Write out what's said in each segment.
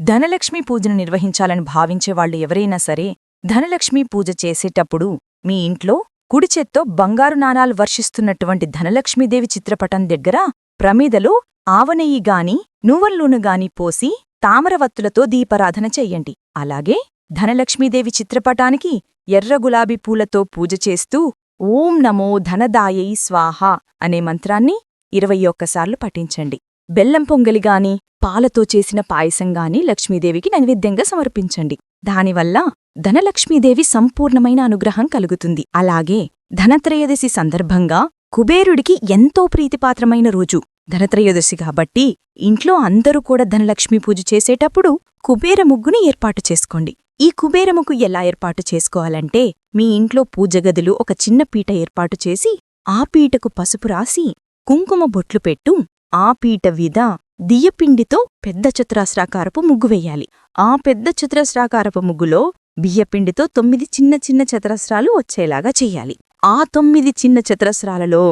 ధనలక్ష్మి పూజను నిర్వహించాలని భావించేవాళ్ళు ఎవరైనా సరే ధనలక్ష్మి పూజ చేసేటప్పుడు మీ ఇంట్లో కుడిచెత్తో బంగారు నాణాలు వర్షిస్తున్నటువంటి ధనలక్ష్మీదేవి చిత్రపటం దగ్గర ప్రమిదలో ఆవనెయ్యి గాని గాని పోసి తామరవత్తులతో దీపారాధన చెయ్యండి అలాగే ధనలక్ష్మీదేవి చిత్రపటానికి ఎర్ర గులాబీ పూలతో పూజ చేస్తూ ఓం నమో ధనదాయై స్వాహ అనే మంత్రాన్ని ఇరవై ఒక్కసార్లు పఠించండి. బెల్లం పొంగలిగాని పాలతో చేసిన పాయసంగాని లక్ష్మీదేవికి నైవేద్యంగా సమర్పించండి. దానివల్ల ధనలక్ష్మీదేవి సంపూర్ణమైన అనుగ్రహం కలుగుతుంది. అలాగే ధనత్రయోదశి సందర్భంగా కుబేరుడికి ఎంతో ప్రీతిపాత్రమైన రోజు. ధనత్రయోదశి కాబట్టి ఇంట్లో అందరూ కూడా ధనలక్ష్మి పూజ చేసేటప్పుడు కుబేర ముగ్గుని ఏర్పాటు చేసుకోండి. ఈ కుబేర ముగ్గు ఎలా ఏర్పాటు చేసుకోవాలంటే మీ ఇంట్లో పూజగదులు ఒక చిన్న పీట ఏర్పాటు చేసి ఆ పీటకు పసుపు రాసి కుంకుమ బొట్లు పెట్టు ఆ పీట మీద దియ్యపిండితో పెద్ద చతురస్రాకారపు ముగ్గు వెయ్యాలి ఆ పెద్ద చతురస్రాకారపు ముగ్గులో బియ్యపిండితో తొమ్మిది చిన్న చిన్న చతురస్రాలు వచ్చేలాగా చెయ్యాలి ఆ తొమ్మిది చిన్న చతురస్రాలలో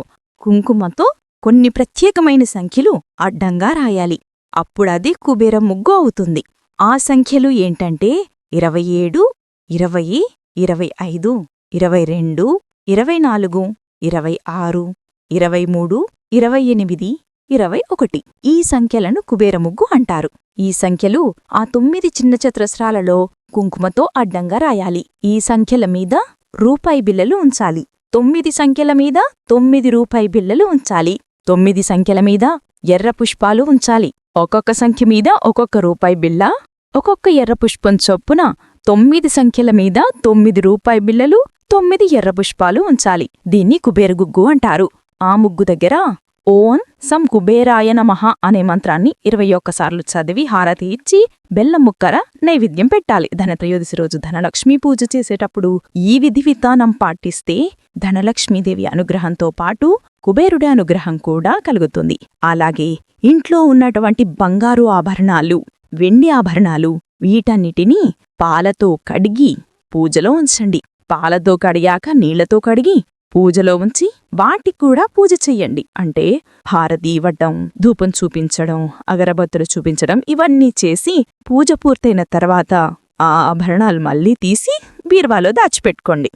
కుంకుమతో కొన్ని ప్రత్యేకమైన సంఖ్యలు అడ్డంగా రాయాలి. అప్పుడది కుబేర ముగ్గు అవుతుంది. ఆ సంఖ్యలు ఏంటంటే ఇరవై ఏడు ఇరవై ఇరవై ఐదు ఇరవై రెండు ఇరవై నాలుగు ఇరవై ఆరు ఇరవై మూడు ఇరవై ఎనిమిది ఇరవై ఒకటి. ఈ సంఖ్యలను కుబేరముగ్గు అంటారు. ఈ సంఖ్యలు ఆ తొమ్మిది చిన్న చతురస్రాలలో కుంకుమతో అడ్డంగా రాయాలి. ఈ సంఖ్యల మీద రూపాయి బిల్లలు ఉంచాలి. తొమ్మిది సంఖ్యల మీద తొమ్మిది రూపాయి బిల్లలు ఉంచాలి. తొమ్మిది సంఖ్యల మీద ఎర్ర పుష్పాలు ఉంచాలి. ఒక్కొక్క సంఖ్య మీద ఒక్కొక్క రూపాయి బిళ్ళ ఒక్కొక్క ఎర్ర పుష్పం చొప్పున తొమ్మిది సంఖ్యల మీద తొమ్మిది రూపాయి బిళ్ళలు తొమ్మిది ఎర్ర పుష్పాలు ఉంచాలి. దీన్ని కుబేరగుగ్గు అంటారు. ఆ ముగ్గు దగ్గర ఓం సం కుబేరాయ నమః అనే మంత్రాన్ని ఇరవై ఒక్కసార్లు చదివి హారతి ఇచ్చి బెల్లం ముక్కర నైవేద్యం పెట్టాలి. ధనత్రయోదశి రోజు ధనలక్ష్మీ పూజ చేసేటప్పుడు ఈ విధి విధానం పాటిస్తే ధనలక్ష్మీదేవి అనుగ్రహంతో పాటు కుబేరుడి అనుగ్రహం కూడా కలుగుతుంది. అలాగే ఇంట్లో ఉన్నటువంటి బంగారు ఆభరణాలు వెండి ఆభరణాలు వీటన్నిటినీ పాలతో కడిగి పూజలో ఉంచండి. పాలతో కడిగాక నీళ్ళతో కడిగి పూజలో ఉంచి వాటికి కూడా పూజ చెయ్యండి. అంటే హారతి ఇవ్వటం ధూపం చూపించడం అగరబత్తులు చూపించడం ఇవన్నీ చేసి పూజ పూర్తయిన తర్వాత ఆ ఆభరణాలు మళ్ళీ తీసి బీరువాలో దాచిపెట్టుకోండి.